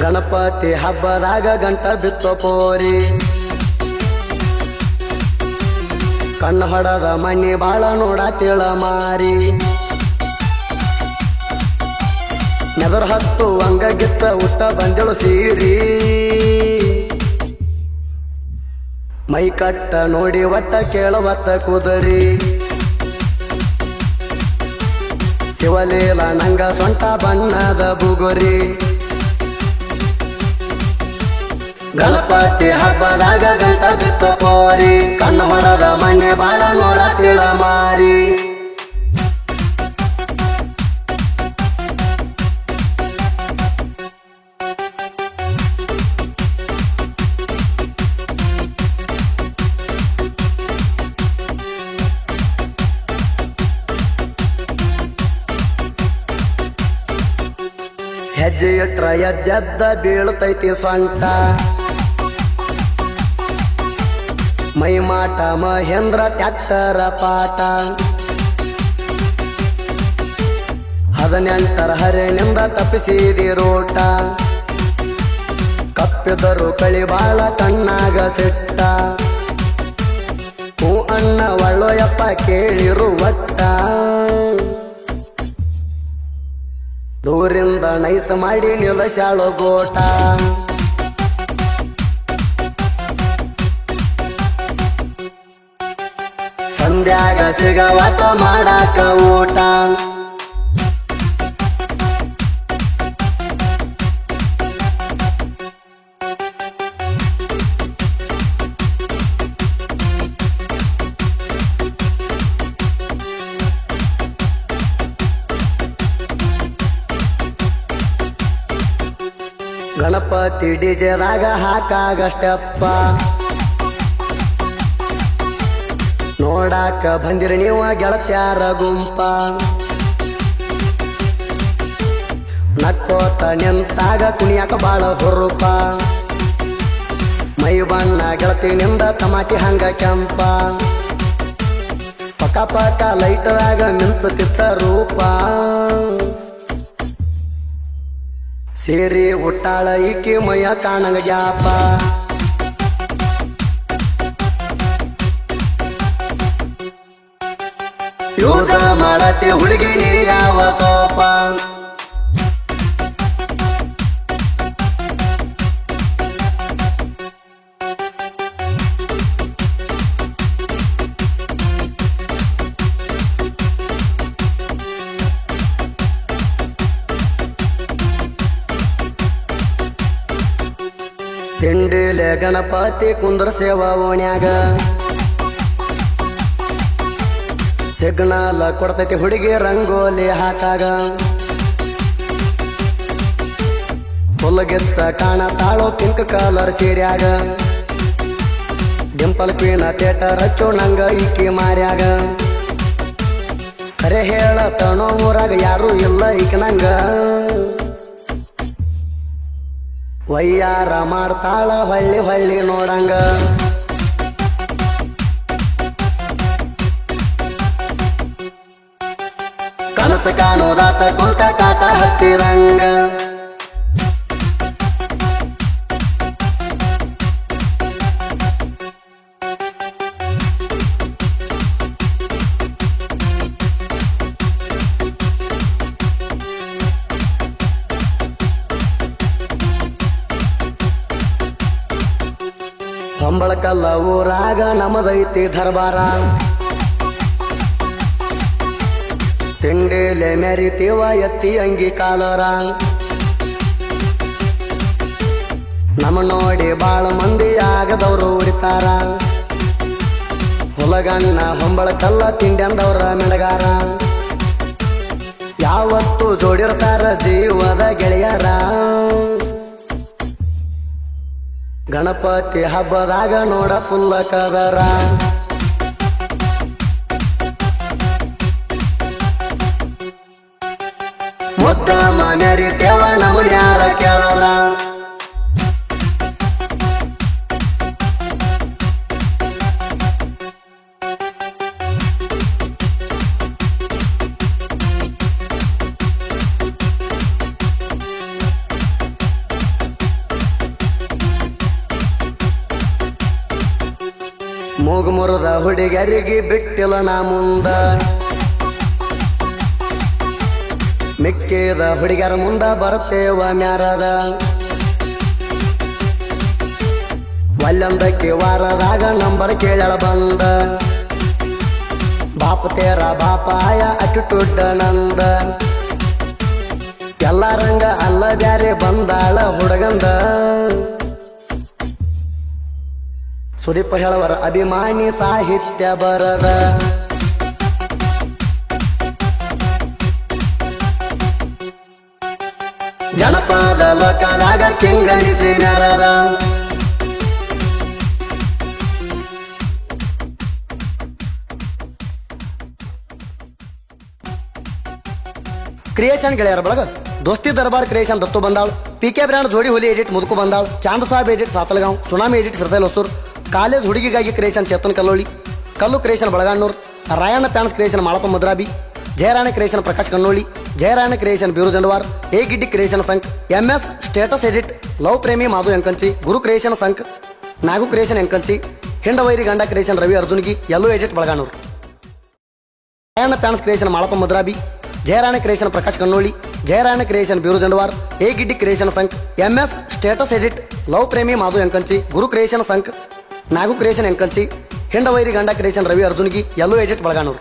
ಗಣಪತಿ ಹಬ್ಬದಾಗ ಗಂಟ ಬಿತ್ತೋ ಪೋರಿ. ಕಣ್ಣು ಹೊಡದ ಮಣ್ಣಿ ಬಾಳ ನೋಡ ತಿಳ ಮಾರಿ. ನೆದರ್ ಹತ್ತು ಹಂಗ ಗಿತ್ತ ಉಟ್ಟ ಬಂದಳು ಸೀರಿ. ಮೈ ಕಟ್ಟ ನೋಡಿ ಒತ್ತ ಕೇಳವತ್ತ ಕುದರಿ. ಶಿವಲೀಲ ನಂಗ ಸೊಂಟ ಬಣ್ಣದ ಬುಗುರಿ. ಗಣಪತಿ ಹಬ್ಬದಾಗ ಗಂಟ ಬಿತ್ತ ಪೋರಿ. ಕಣ್ಣು ಹೊಡದ ಮನೆ ಬಾಳ ನೋಡ ತಿಳ ಮಾರಿ. ಹೆಜ್ಜೆ ಇಟ್ರ ಎದ್ದೆದ್ದ ಬೀಳ್ತೈತಿ ಸೊಂಟ. ಮೈ ಮಾಟ ಮಹೇಂದ್ರ ಟ್ಯಾಕ್ಟರ ಪಾಟ ಹದಿನೆಂಟರ ಹರಿನಿಂದ ತಪ್ಪಿಸಿದಿ ರೋಟ. ಕಪ್ಪಿದರು ಕಳಿ ಬಾಳ ಕಣ್ಣಾಗ ಸಿಟ್ಟ. ಹೂ ಅಣ್ಣ ಒಳ್ಳೊಯಪ್ಪ ಕೇಳಿರು ಒಟ್ಟ. ದೂರಿಂದ ನೈಸ ಮಾಡಿ ನಿಲಶಾಳು ಗೋಟ. ಸಂಧ್ಯಾಗ ಸಿಗವತ ಮಾಡಾಕ ಊಟ. ಗಣಪತಿ ಡಿಜೆದಾಗ ಹಾಕಾಗ ಸ್ಟೆಪ್ಪ ನೋಡಾಕ ಬಂದಿರಿ ನೀವ ಗೆಳತ್ಯಾರ ಗುಂಪ. ನಕ್ಕೋತ ನಿಂತಾಗ ಕುಣಿಯಾಕ ಬಾಳ ಹುರುಪ. ಮೈ ಬಣ್ಣ ಗೆಳತಿನಿಂದ ತಮಾಟಿ ಹಂಗ ಕೆಂಪ. ಪಕ್ಕ ಪಕ ಲೈಟದಾಗ ನಿಂತುತ್ತಿತ್ತ ರೂಪ. ಸೇರಿ ಉಟ್ಟಾಳ ಈಕೆ ಮೈಯ ಕಾಣಂಗ ಗ್ಯಾಪ. ಯೂಸ ಮಾಡತಿ ಹುಡುಗಿ ನೀ ಯಾವ ಸೋಪ. ಹಿಂಡಿಲೆ ಗಣಪತಿ ಕುಂದ್ರ ಸೇವಾ ಓಣ್ಯಾಗ. ಸಿಗ್ನಲ್ ಕೊಡ್ತೈತಿ ಹುಡುಗಿ ರಂಗೋಲಿ ಹಾಕಾಗ. ಹುಲ್ಲುಗೆತ್ತ ಕಾಣ ತಾಳು ಪಿಂಕ್ ಕಲರ್ ಸೀರ್ಯಾಗ. ಡಿಂಪಲ್ ಪೀನ ಥೇಟರ್ ಹಚ್ಚು ನಂಗ ಈಕಿ ಮಾರ್ಯಾಗ. ಅರೆ ಹೇಳ ತಣೋ ಊರಾಗ ಯಾರು ಇಲ್ಲ ಈಕ ನಂಗ. ವಯ್ಯಾರ ಮಾಡ್ತಾಳ ಹೊಳ್ಳಿ ಹೊಳ್ಳಿ ನೋಡಂಗ. ಕನಸು ಕಾಣೋದಾತ ಕುಂತ ಕಾಟ ಹತ್ತಿರಂಗ. ಕಂಬಳಕಲ್ಲ ಊರಾಗ ನಮದೈತಿ ದರ್ಬಾರ. ತಿಂಡಿಲೆ ಮೆರಿತೀವ ಎತ್ತಿ ಅಂಗಿ ಕಾಲರ. ನಮ್ಮ ನೋಡಿ ಬಾಳ ಮಂದಿ ಆಗದವ್ರು ಉಡಿತಾರ ಹೊಲಗಣ್ಣ ಹೊಂಬಳಕಲ್ಲ ತಿಂಡಿ ಅಂದವ್ರ ಮೆಣಗಾರ. ಯಾವತ್ತು ಜೋಡಿರ್ತಾರ ಜೀವದ ಗೆಳೆಯರ. ಗಣಪತಿ ಹಬ್ಬದಾಗ ನೋಡ ಫುಲ್ಲ ಕದರ. ಯಾರ ಮೂಗ ಮುರದ ಹುಡುಗರಿಗೆ ಬಿಟ್ಟಿಲ್ಲ ನಾ ಮುಂದ. ಮಿಕ್ಕಿದ ಹುಡುಗರ ಮುಂದ ಬರ್ತೇವ ಮ್ಯಾರದ ಒಲ್ಲೊಂದಕ್ಕೆ ವಾರದಾಗ ನಂಬರ್ ಕೇಳಳ ಬಂದ ಬಾಪ ತೇರ ಬಾಪಾಯ ಅಟುಟುಡ್ಡ ನಂದ ಎಲ್ಲ ರಂಗ ಅಲ್ಲ ಬ್ಯಾರೆ ಬಂದಾಳ ಹುಡುಗಂದ ಸುದೀಪ ಹೇಳವರ ಅಭಿಮಾನಿ ಸಾಹಿತ್ಯ ಬರದ ಜನಪದ ಲೋಕದಾಗ ಕಿಂಗಣಿಸಿ ನರದ. ಕ್ರಿಯೇಷನ್ ಗೆಳೆಯರ ಬಳಗ, ದೋಸ್ತಿ ದರ್ಬಾರ್ ಕ್ರಿಯೇಷನ್ ದತ್ತು ಬಂದಾಳ್. ಪಿ ಕೆ ಬ್ರ್ಯಾಂಡ್ ಜೋಡಿ ಹುಲಿ ಎಡಿಟ್ ಮುದುಕು ಬಂದಾಳ್. Chand Saheb edit Satalgaon, tsunami edit ಸಿರ್ಸೈಲ್ Hosur college ಹುಡುಗಿಗಾಗಿ ಕ್ರಿಯೇಷನ್ ಚೇತನ್ ಕಲ್ಲೋಳಿ. ಕಲ್ಲು creation Balaganur Rayanna fans creation Malappa Madrabi. Jayarani creation Prakash Kannoli Jayarani creation bureau Dandavar A Giddi creation Sangh MS status edit love ప్రేమి మాధు ఎంకంచి గురు creation Sangh Nagu creation ఎంకంచి హిండవైరి గండా creation Ravi అర్జున్కి yellow edit Balaganur Jayanna fans creation Malappa Mudrabi Jayarani creation Prakash Kannoli Jayarani creation bureau Dandavar ఏ Giddi creation Sangh MS status edit love ప్రేమి మాధు ఎంకంచి గురు creation Sangh Nagu creation ఎంకంచి హిండవైరి గండా creation Ravi అర్జున్కి yellow edit బలగానూరు